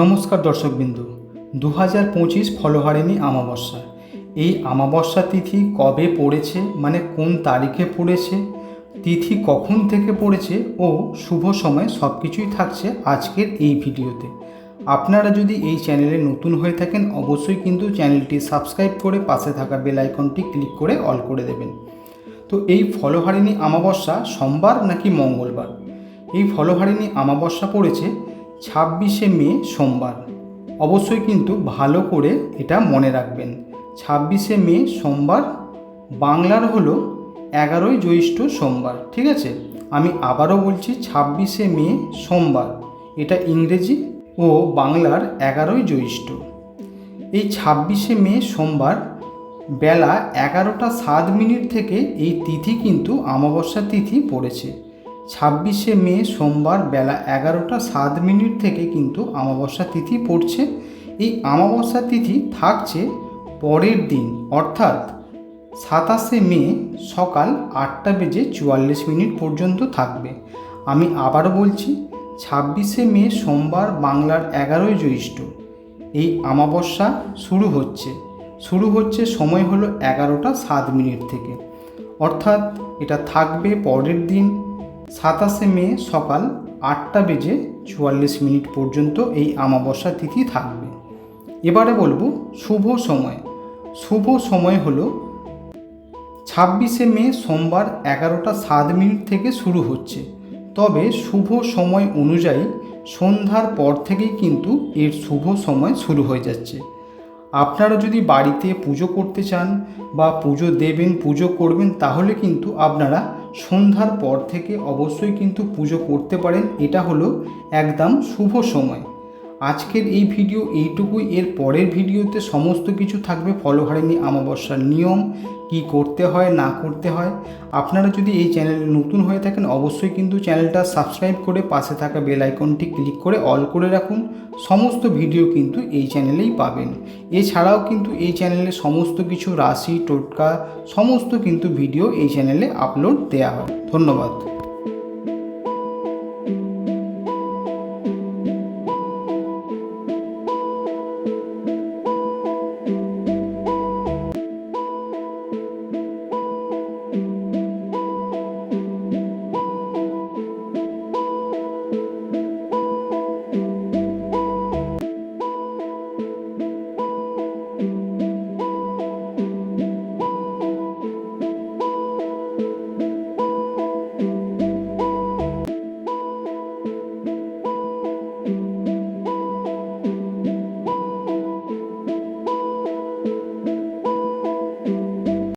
নমস্কার দর্শকবিন্দু দু হাজার পঁচিশ ফলহারিণী আমাবস্যা এই আমাবস্যা তিথি কবে পড়েছে মানে কোন তারিখে পড়েছে, তিথি কখন থেকে পড়েছে ও শুভ সময় সব কিছুই থাকছে আজকের এই ভিডিওতে। আপনারা যদি এই চ্যানেলে নতুন হয়ে থাকেন, অবশ্যই কিন্তু চ্যানেলটি সাবস্ক্রাইব করে পাশে থাকা বেল আইকনটি ক্লিক করে অল করে দেবেন। তো এই ফলহারিণী আমাবস্যা সোমবার নাকি মঙ্গলবার? এই ফলহারিণী আমাবস্যা পড়েছে ছাব্বিশে মে সোমবার। অবশ্যই কিন্তু ভালো করে এটা মনে রাখবেন। ছাব্বিশে মে সোমবার, বাংলার হলো এগারোই জ্যৈষ্ঠ সোমবার, ঠিক আছে? আমি আবারও বলছি ছাব্বিশে মে সোমবার, এটা ইংরেজি ও বাংলার এগারোই জ্যৈষ্ঠ। এই ছাব্বিশে মে সোমবার বেলা এগারোটা সাত মিনিট থেকে এই তিথি কিন্তু অমাবস্যা তিথি পড়েছে। ছাব্বিশে মে সোমবার বেলা এগারোটা সাত মিনিট থেকে কিন্তু অমাবস্যা তিথি পড়ছে। এই অমাবস্যা তিথি থাকছে পরের দিন, অর্থাৎ সাতাশে মে সকাল আটটা বেজে চুয়াল্লিশ মিনিট পর্যন্ত থাকবে। আমি আবারও বলছি, ছাব্বিশে মে সোমবার বাংলার এগারোই জ্যৈষ্ঠ। এই আমাবস্যা শুরু হচ্ছে। শুরু হচ্ছে সময় হলো এগারোটা সাত মিনিট থেকে। অর্থাৎ এটা থাকবে পরের দিন সাতাশে মে সকাল আটটা বেজে চুয়াল্লিশ মিনিট পর্যন্ত এই আমাবস্যা তিথি থাকবে। এবারে বলব শুভ সময়। শুভ সময় হলো ছাব্বিশে মে সোমবার এগারোটা সাত মিনিট থেকে শুরু হচ্ছে। তবে শুভ সময় অনুযায়ী সন্ধ্যার পর থেকেই কিন্তু এর শুভ সময় শুরু হয়ে যাচ্ছে। আপনারা যদি বাড়িতে পুজো করতে চান বা পুজো দেবেন, পুজো করবেন, তাহলে কিন্তু আপনারা সন্ধ্যার পর থেকে অবশ্যই কিন্তু পুজো করতে পারেন। এটা হলো একদম শুভ সময়। আজকের এই ভিডিও এইটুকুই। এর পরের ভিডিওতে সমস্ত কিছু থাকবে ফলহারিণী অমাবস্যার নিয়ম, কি করতে হয়, না করতে হয়। আপনারা যদি এই চ্যানেলে নতুন হয়ে থাকেন, অবশ্যই কিন্তু চ্যানেলটা সাবস্ক্রাইব করে পাশে থাকা বেল আইকনটি ক্লিক করে অল করে রাখুন। সমস্ত ভিডিও কিন্তু এই চ্যানেলেই পাবেন। এছাড়াও কিন্তু এই চ্যানেলে সমস্ত কিছু রাশি, টোটকা, সমস্ত কিন্তু ভিডিও এই চ্যানেলে আপলোড দেওয়া হয়। ধন্যবাদ।